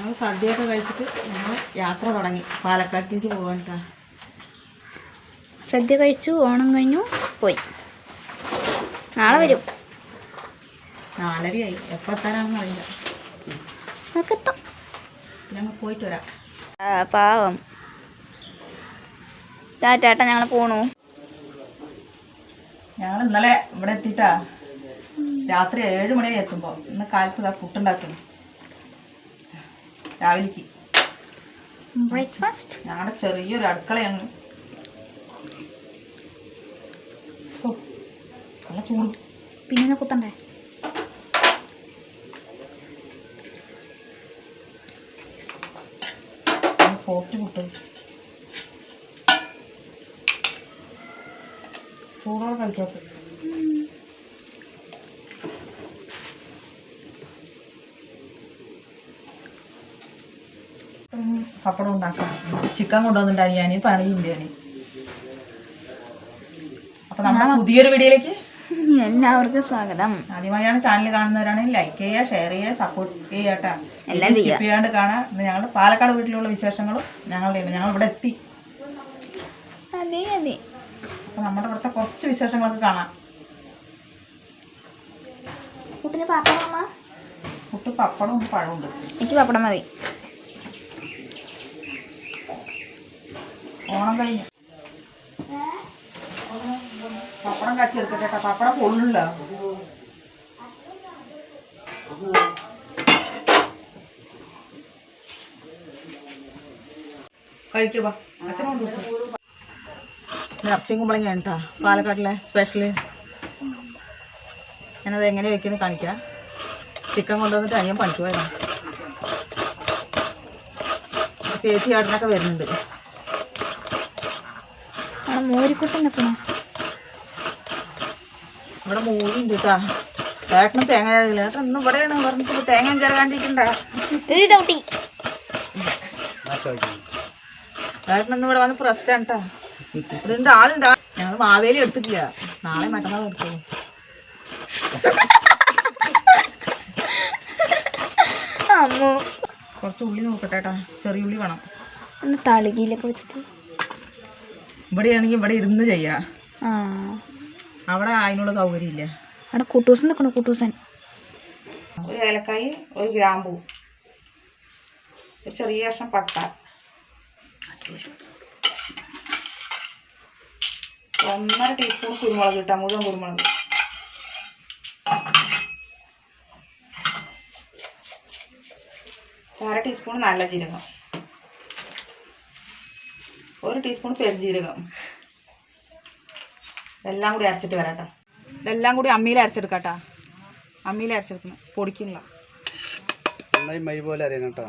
ഞങ്ങൾ സദ്യയൊക്കെ കഴിച്ചിട്ട് ഞങ്ങൾ യാത്ര തുടങ്ങി. പാലക്കാട്ടിലേക്ക് പോകണ്ടാ സദ്യ കഴിച്ചു ഓണം കഴിഞ്ഞു പോയി. നാളെ വരും. നാലരയായി. എപ്പോൾ എത്താനാണെന്ന് അറിയില്ല. നമുക്ക് എത്താം. ഞങ്ങൾ പോയിട്ട് വരാം. പാവം. ചാറ്റാട്ട ഞങ്ങൾ പോണു. ഞങ്ങൾ ഇന്നലെ ഇവിടെ എത്തിയിട്ടാ. രാത്രി ഏഴ് മണിയായി എത്തുമ്പോൾ ഇന്ന് കാലത്ത് ഫുഡ് പുട്ടുണ്ടാക്കുന്നു. രാവിലേക്ക്. ബ്രേക്ക്ഫാസ്റ്റ് ഞങ്ങളുടെ ചെറിയൊരു അടുക്കളയാണ്. നല്ല ചൂട്. പിന്നെ കുത്തണ്ടേ? സോഫ്റ്റ് പുട്ട് ചൂടോടെ കഴിക്കാത്ത പപ്പടം ഉണ്ടാക്കാം. ചിക്കൻ കൊണ്ടുവന്നിട്ടാണ് ഞാൻ പണിയില്ല ഞാൻ അപ്പൊ നമ്മുടെ പുതിയൊരു വീഡിയോയിലേക്ക് എല്ലാവർക്കും സ്വാഗതം. ആദ്യമായാണ് ചാനൽ കാണുന്നവരാണെങ്കിൽ ലൈക്ക് ചെയ്യുക ഷെയർ ചെയ്യുക സപ്പോർട്ട് ചെയ്യട്ടെ എല്ലാം ചെയ്യാണ്ട് കാണാം. ഞങ്ങളുടെ പാലക്കാട് വീട്ടിലുള്ള വിശേഷങ്ങളും ഞങ്ങളുടെ ഞങ്ങൾ ഇവിടെ എത്തി. അതെ അതെ. അപ്പൊ നമ്മുടെ ഇവിടുത്തെ കുറച്ച് വിശേഷങ്ങളൊക്കെ കാണാം. പുട്ടിന് പാപ്പടം പുട്ട് പപ്പടവും പഴമുണ്ട് എനിക്ക് പപ്പടം മതി. ഓണം കഴിഞ്ഞു. പപ്പടം കച്ചെടുക്കട്ടെ കേട്ടോ. പപ്പടം പൊള്ളില്ല കഴിക്കുക കുമ്പളങ്ങയാണ് കേട്ടോ പാലക്കാട്ടിലെ സ്പെഷ്യൽ ഞാനത് എങ്ങനെ വെക്കുന്നത് കാണിക്കാം. ചിക്കൻ കൊണ്ടുവന്നിട്ട് അനിയൻ പണിക്ക് പോയതാണ് ചേച്ചി ആടിനൊക്കെ വരുന്നുണ്ട്. മോരിക്കുട്ടൻ നിൽക്കണോ ഇവിടെ മൂവി ഉണ്ട് കേട്ടാ ഏട്ടനും തേങ്ങ ചേർക്കില്ല ഏട്ടൻ ഇന്ന് ഇവിടെയാണ് പറഞ്ഞിട്ട് തേങ്ങ ചിരകാണ്ടിരിക്കണ്ട ഇത് ചവിട്ടി. ഏട്ടൻ ഇന്ന് ഇവിടെ വന്ന് പ്രശ്നമാണ് കേട്ടാ ഇവിടെ ആളുണ്ട്. ഞങ്ങൾ മാവേലി എടുത്തിട്ടില്ല. നാളെ മറ്റന്നാൾ എടുത്തോളൂ. അമ്മോ. കുറച്ച് ഉള്ളി നോക്കട്ടെ ചെറിയ ഉള്ളി വേണം. ഒന്ന് തളികയിലൊക്കെ വെച്ചിട്ട്. ഇവിടെയാണെങ്കിൽ ഇവിടെ ഇരുന്ന് ചെയ്യാം. അവിടെ അതിനുള്ള സൗകര്യമില്ല. അവിടെ കുട്ടൂസൻ നിൽക്കണോ കുട്ടൂസൻ. ഒരു ഏലക്കായി ഒരു ഗ്രാമ്പൂ. ഒരു ചെറിയ കഷ്ണം പട്ട. ഒന്നര ടീസ്പൂൺ കുരുമുളക് കിട്ടാം മുഴുവൻ കുരുമുളക്. അര ടീസ്പൂൺ നല്ല ജീരകം. ഒരു ടീസ്പൂൺ പെരുംജീരകം. എല്ലാം കൂടി അരച്ചിട്ട് വരാട്ടോ. ഇതെല്ലാം കൂടി അമ്മിയിൽ അരച്ചെടുക്കാട്ടാ. അമ്മിയിൽ അരച്ചെടുക്കണം. പൊടിക്കുന്നില്ല. നന്നായി മൈ പോലെ അറിയണം കേട്ടോ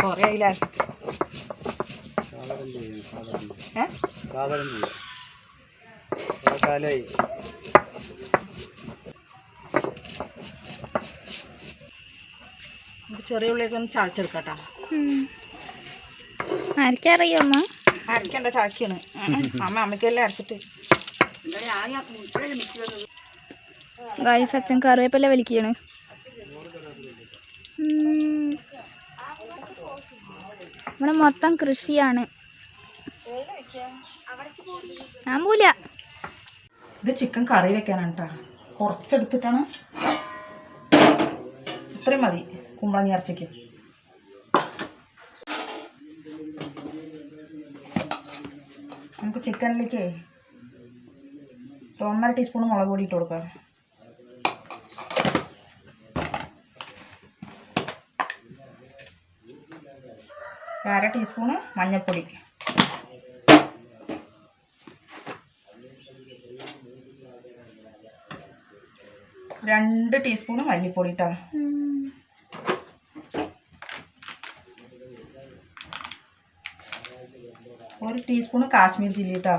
കുറേ അതിൽ അരച്ചിട്ട് സാധാരണ സാധാരണ ഏ സാധാരണ ചെയ്യാം കുറേ കാലമായി നമുക്ക് ചെറിയ ഉള്ളിയൊക്കെ ഒന്ന് ചതച്ചെടുക്കാട്ടാ ആർക്കറിയോ അമ്മ? അരക്കണ്ട ചാക്കിയാണ് അമ്മ അമ്മയ്ക്കെല്ലാം അരച്ചിട്ട്. ഗായ്സ് അച്ഛൻ കറിവേപ്പല്ല വലിക്കുകയാണ്. ഇവിടെ മൊത്തം കൃഷിയാണ്. ഞാൻ പോല ഇത് ചിക്കൻ കറി വെക്കാനാണ് കേട്ടോ കുറച്ചെടുത്തിട്ടാണ്. ഇത്രയും മതി. കുമ്പളങ്ങി ഇറച്ചിക്ക്. നമുക്ക് ചിക്കനിലേക്ക് ഒന്നര ടീസ്പൂൺ മുളക് പൊടി ഇട്ട് കൊടുക്കാം. അര ടീസ്പൂണ് മഞ്ഞൾപ്പൊടി. രണ്ട് ടീസ്പൂണ് മല്ലിപ്പൊടി കേട്ടോ ഒരു ടീസ്പൂണ് കാശ്മീർ ചില്ലി കേട്ടോ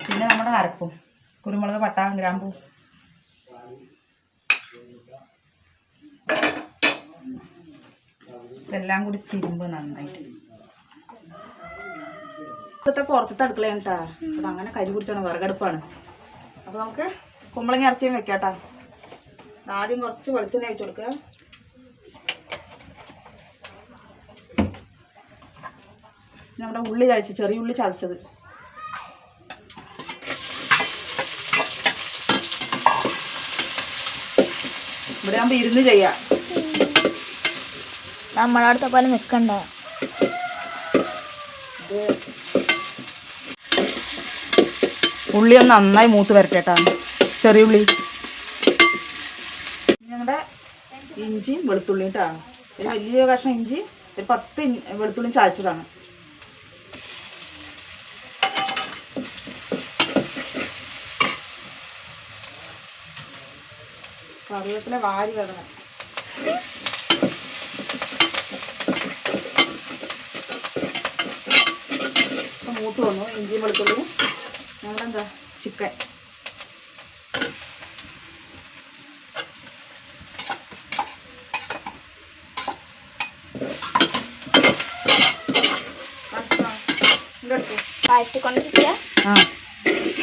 പിന്നെ നമ്മുടെ അരപ്പും കുരുമുളക് പട്ട ഗ്രാമ്പൂ. ഇതെല്ലാം കൂടി തിരുമ്പ് നന്നായിട്ട്. ഇപ്പോഴത്തെ പുറത്തത്തെ അടുക്കളയാണ് കേട്ടോ. അപ്പം അങ്ങനെ കരി പിടിച്ചാണ് വിറകടുപ്പാണ്. അപ്പോൾ നമുക്ക് കുമ്പളങ്ങ ഇറച്ചിയും വെക്കാട്ടാ. ആദ്യം കുറച്ച് വെളിച്ചെണ്ണ ഒഴിച്ചു കൊടുക്കുക. നമ്മുടെ ഉള്ളി ചതച്ച് ചെറിയ ഉള്ളി ചതച്ചത്. ഇവിടെ ആകുമ്പോൾ ഇരുന്ന് ചെയ്യാം. നമ്മളടുത്ത പോലെ നിൽക്കണ്ട ഉള്ളി ഒന്ന് നന്നായി മൂത്ത് വരട്ടെട്ടാ ചെറിയ ഉള്ളി. ഞങ്ങളുടെ ഇഞ്ചിയും വെളുത്തുള്ളിയും കേട്ടോ ഒരു വലിയ കഷ്ണം ഇഞ്ചി ഒരു പത്ത് വെളുത്തുള്ളിയും ചായച്ചതാണ് കറിവേപ്പില വാരി വരണം ഇപ്പം മൂത്ത് വന്നു ഇഞ്ചിയും വെളുത്തുള്ളിയും. നമ്മുടെ ചിക്കൻ.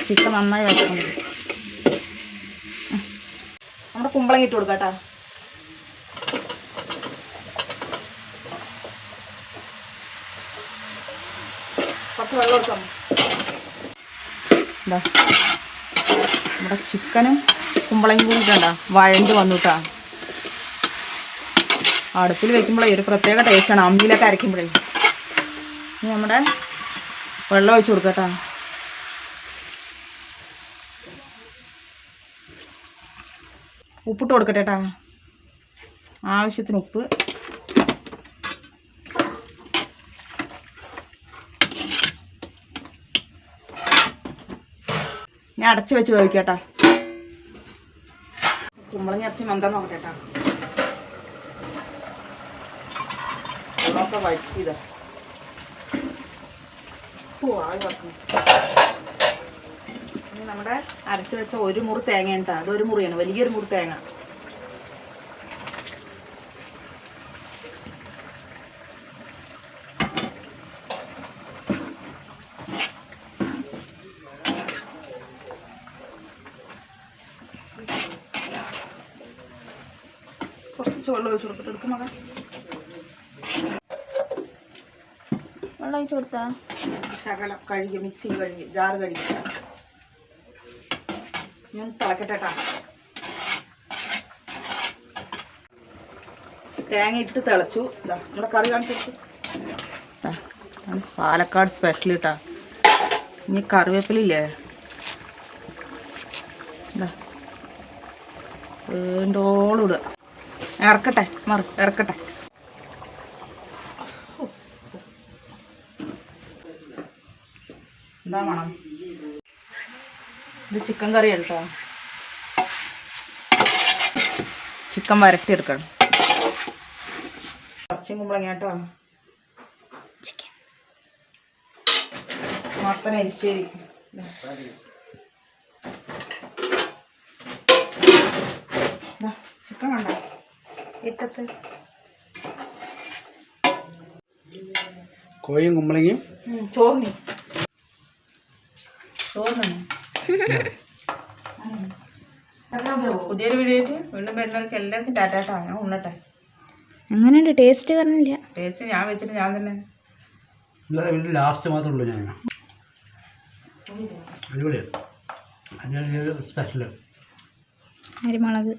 ചിക്കൻ നന്നായി നമ്മുടെ കുമ്പളങ്ങ ഇട്ട് കൊടുക്കാം കേട്ടോ കുറച്ച് വെള്ളം കൊടുക്കാം നമ്മുടെ ചിക്കനും കുമ്പളങ്ങയും കൂടി ഇട്ടണ്ട. വഴണ്ട് വന്നുട്ടാ. അടുപ്പിൽ വെക്കുമ്പോഴേ ഒരു പ്രത്യേക ടേസ്റ്റാണ് അമ്മിയിലൊക്കെ അരയ്ക്കുമ്പോഴേ ഇനി നമ്മുടെ വെള്ളം ഒഴിച്ച് കൊടുക്കട്ടാ. ഉപ്പിട്ട് കൊടുക്കട്ടെ കേട്ടാ ആവശ്യത്തിന് ഉപ്പ്. ഞാൻ അടച്ച് വെച്ച് വേവിക്കട്ടാ കുമ്പളങ്ങ ഇറച്ചി മന്ദം നോക്കട്ടെ കേട്ടാ വെള്ളമൊക്കെ വഴറ്റിയതാ ഓ ആയി ഇനി നമ്മുടെ അരച്ച് വെച്ച ഒരു മുറി തേങ്ങ കേട്ടോ അതൊരു മുറിയാണ്. വലിയൊരു മുറി തേങ്ങ. കുറച്ച് വെള്ളം ഒഴിച്ച് വെള്ളം കൊടുത്താ? ശകലം കഴുകി മിക്സി കഴുകി ജാറ് കഴുകി. ഞാൻ തിളക്കട്ടെ ട്ടാ. തേങ്ങ ഇട്ട് തിളച്ചു. നമ്മുടെ കറി കാണിച്ചു പാലക്കാട് സ്പെഷ്യൽ ഇട്ടാ ഇനി കറിവേപ്പിലില്ലേ? ഇതാ. വേണ്ടോളം ഇടുക. ഇറക്കട്ടെ മറു ഇറക്കട്ടെ. എന്താ മണം. ഇത് ചിക്കൻ കറിയാണ് കേട്ടോ ചിക്കൻ വരട്ടിയെടുക്കണം. ഇറച്ചിയും കുമ്പളങ്ങ കേട്ടോ മത്തൻ അരിശ്ശേരി. ചിക്കൻ കണ്ടോ ഏറ്റത്ത് കോഴിയും കുമ്പളങ്ങയും ചോറിനു പുതിയൊരു വീഡിയോ വീണ്ടും വരുന്നവർക്ക് എല്ലാവർക്കും ടാറ്റാട്ടാ. ഞാൻ ഉണ്ണട്ടെ. അങ്ങനെയുണ്ട് ടേസ്റ്റ് പറഞ്ഞില്ല ടേസ്റ്റ് ഞാൻ വെച്ചിട്ട് ഞാൻ തന്നെ. ലാസ്റ്റ് മാത്രമേ ഉള്ളൂ ഞാൻ. അടിപൊളിയാണ് സ്പെഷ്യൽ അരിമുളക്.